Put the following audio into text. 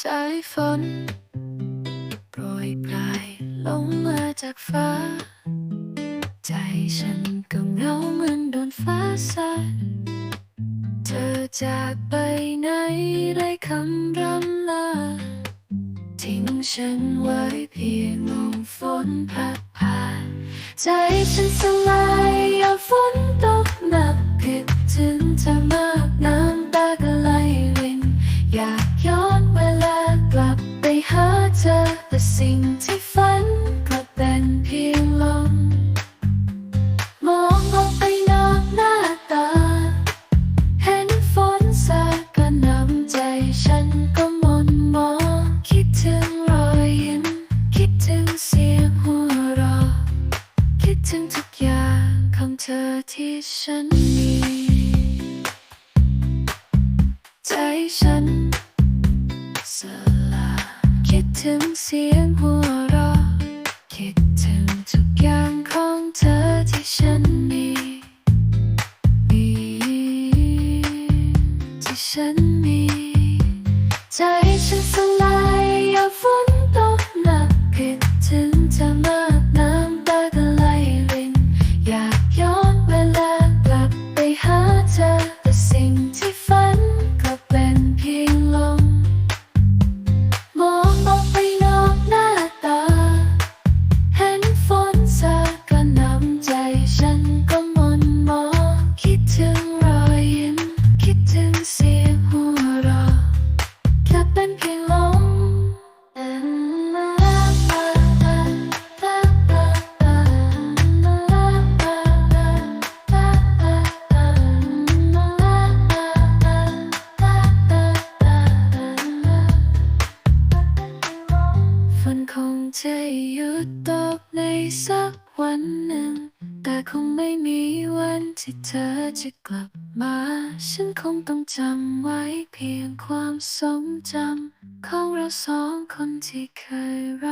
สายฝนโปรยปลายลงมาจากฟ้า ใจฉันก็เหงาเหมือนโดนฟ้าซัดเธอจากไปไหนไรคำรำลา ทิ้งฉันไว้เพียงลมฝนพัดผ่านใจฉันสลายอย องเธอที่ฉันมี ใจฉันสลาคิดถึงเสียงหัวเราะคิดถึงทุกอย่างของเธอที่ฉันมีมีที่ฉันมี ใจฉันสลายอยากฝนตกหนักคิดถึงเธอมาก จะหยุดตกในสักวันหนึ่ง แต่คงไม่มีวันที่เธอจะกลับมา ฉันคงต้องจำไว้เพียงความทรงจำของเราสองคนที่เคยรัก